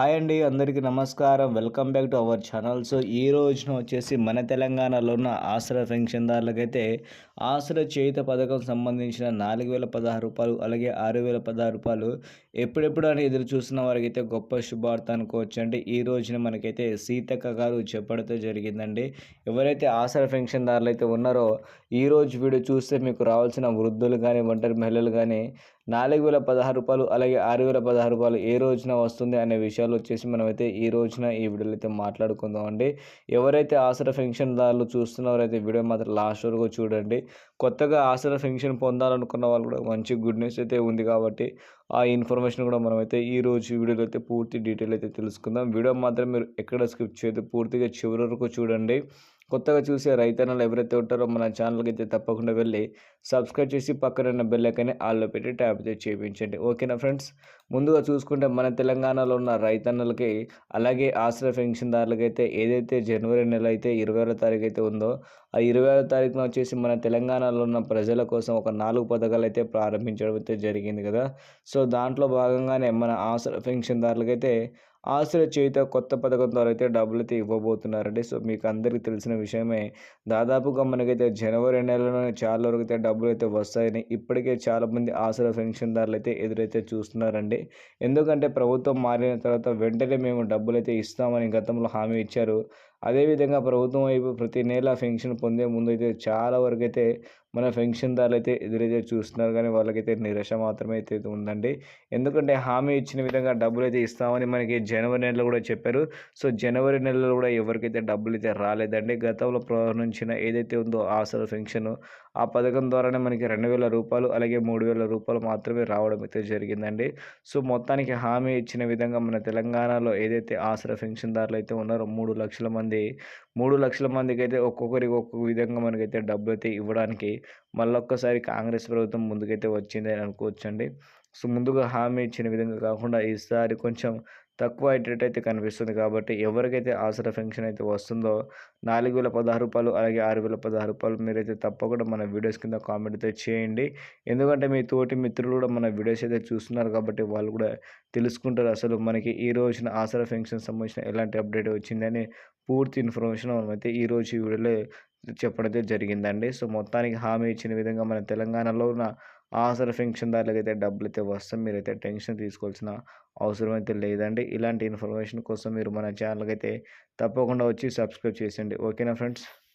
Hi అండి అందరికీ నమస్కారం. Welcome back to our channel. So ఈ రోజున వచ్చేసి మన తెలంగాణలో ఉన్న ఆసరా పెన్షన్దారులకైతే ఆసరా చేయుత పథకం సంబంధించిన నాలుగు వేల పదహారు రూపాయలు అలాగే ఆరు వేల పదహారు రూపాయలు ఎప్పుడెప్పుడు అని ఎదురు చూస్తున్న వారికైతే గొప్ప శుభార్త అనుకోవచ్చు అండి ఈ రోజున మనకైతే సీతక్క గారు చెప్పడంతో జరిగిందండి. ఎవరైతే ఆసరా పెన్షన్దారులు అయితే ఉన్నారో ఈ రోజు వీడియో చూస్తే మీకు రావాల్సిన వృద్ధులు కానీ ఒంటరి మహిళలు కానీ నాలుగు వేల పదహారు రూపాయలు అలాగే ఆరు వేల పదహారు రూపాయలు ఏ రోజున వస్తుంది అనే విషయాలు వచ్చేసి మనమైతే ఈ రోజున ఈ వీడియోలో అయితే మాట్లాడుకుందాం అండి. ఎవరైతే ఆసరా పెన్షన్దారులు చూస్తున్నారో అయితే వీడియో మాత్రం లాస్ట్ వరకు చూడండి. కొత్తగా ఆసరా పెన్షన్ పొందాలనుకున్న వాళ్ళు కూడా మంచి గుడ్ న్యూస్ అయితే ఉంది కాబట్టి ఆ ఇన్ఫర్మేషన్ కూడా మనమైతే ఈ రోజు వీడియోలో అయితే పూర్తి డీటెయిల్ అయితే తెలుసుకుందాం. వీడియో మాత్రం మీరు ఎక్కడ స్కిప్ చేయదు పూర్తిగా చివరి వరకు చూడండి. కొత్తగా చూసే రైతన్నలు ఎవరైతే ఉంటారో మన ఛానల్కి అయితే తప్పకుండా వెళ్ళి సబ్స్క్రైబ్ చేసి పక్కన ఉన్న బెల్ ఐకాన్ని ఆల్లో పెట్టి ట్యాప్ చేయించండి ఓకేనా ఫ్రెండ్స్? ముందుగా చూసుకుంటే మన తెలంగాణలో ఉన్న రైతన్నలకి అలాగే ఆశ్రయ పెన్షన్దారులకైతే ఏదైతే జనవరి నెల అయితే ఇరవై తారీఖు అయితే ఉందో ఆ ఇరవై తారీఖున వచ్చేసి మన తెలంగాణలో ఉన్న ప్రజల కోసం ఒక నాలుగు పథకాలు అయితే ప్రారంభించడం అయితే జరిగింది కదా. సో దాంట్లో భాగంగానే మన ఆశ్రయ పెన్షన్దారులకైతే ఆశ్రయ చేయుత కొత్త పథకం ద్వారా అయితే డబ్బులు అయితే ఇవ్వబోతున్నారండి. సో మీకు అందరికీ తెలిసిన విషయమే దాదాపుగా మనకైతే జనవరి నెలలోనే చాలా వరకు అయితే డబ్బులు అయితే వస్తాయని ఇప్పటికే చాలామంది ఆసరా పెన్షన్దారులు అయితే ఎదురైతే చూస్తున్నారండి. ఎందుకంటే ప్రభుత్వం మారిన తర్వాత వెంటనే మేము డబ్బులు అయితే ఇస్తామని గతంలో హామీ ఇచ్చారు. అదేవిధంగా ప్రభుత్వం వైపు ప్రతి నెల పెన్షన్ పొందే ముందు అయితే చాలా వరకు అయితే మన పెన్షన్దారులు అయితే ఎదురైతే చూస్తున్నారు కానీ వాళ్ళకైతే నిరాశ మాత్రమే అయితే ఉందండి. ఎందుకంటే హామీ ఇచ్చిన విధంగా డబ్బులు అయితే ఇస్తామని మనకి జనవరి నెలలో కూడా చెప్పారు. సో జనవరి నెలలో కూడా ఎవరికైతే డబ్బులు అయితే రాలేదండి. గతంలో ప్రారంభించిన ఏదైతే ఉందో ఆసర పెన్షన్ ఆ పథకం ద్వారానే మనకి రెండు వేల రూపాయలు అలాగే మూడు వేల రూపాయలు మాత్రమే రావడం అయితే జరిగిందండి. సో మొత్తానికి హామీ ఇచ్చిన విధంగా మన తెలంగాణలో ఏదైతే ఆసర పెన్షన్దారులు అయితే ఉన్నారో మూడు లక్షల మంది మూడు లక్షల మందికి అయితే ఒక్కొక్కరికి ఒక్కొక్క విధంగా మనకైతే డబ్బు అయితే ఇవ్వడానికి మళ్ళొక్కసారి కాంగ్రెస్ ప్రభుత్వం ముందుకైతే వచ్చింది అని అనుకోవచ్చండి. సో ముందుగా హామీ ఇచ్చిన విధంగా కాకుండా ఈసారి కొంచెం తక్కువ అయ్యేటట్టు అయితే కనిపిస్తుంది కాబట్టి ఎవరికైతే ఆసరా పెన్షన్ అయితే వస్తుందో నాలుగు వేల పదహారు రూపాయలు అలాగే ఆరు వేల పదహారు రూపాయలు మీరైతే తప్పకుండా మన వీడియోస్ కింద కామెంట్ అయితే చేయండి. ఎందుకంటే మీ తోటి మిత్రులు కూడా మన వీడియోస్ అయితే చూస్తున్నారు కాబట్టి వాళ్ళు కూడా తెలుసుకుంటారు అసలు మనకి ఈ రోజున ఆసరా పెన్షన్ సంబంధించిన ఎలాంటి అప్డేట్ వచ్చిందని పూర్తి ఇన్ఫర్మేషన్ మనమైతే ఈరోజు ఈ వీడియోలో చెప్పడం జరిగిందండి. సో మొత్తానికి హామీ ఇచ్చిన విధంగా మన తెలంగాణలో ఉన్న ఆసర పెన్షన్దారులకు అయితే డబ్బులు అయితే వస్తాం మీరైతే టెన్షన్ తీసుకోవాల్సిన అవసరం అయితే లేదండి. ఇలాంటి ఇన్ఫర్మేషన్ కోసం మీరు మన ఛానల్కి అయితే తప్పకుండా వచ్చి సబ్స్క్రైబ్ చేసేయండి. ఓకేనా ఫ్రెండ్స్?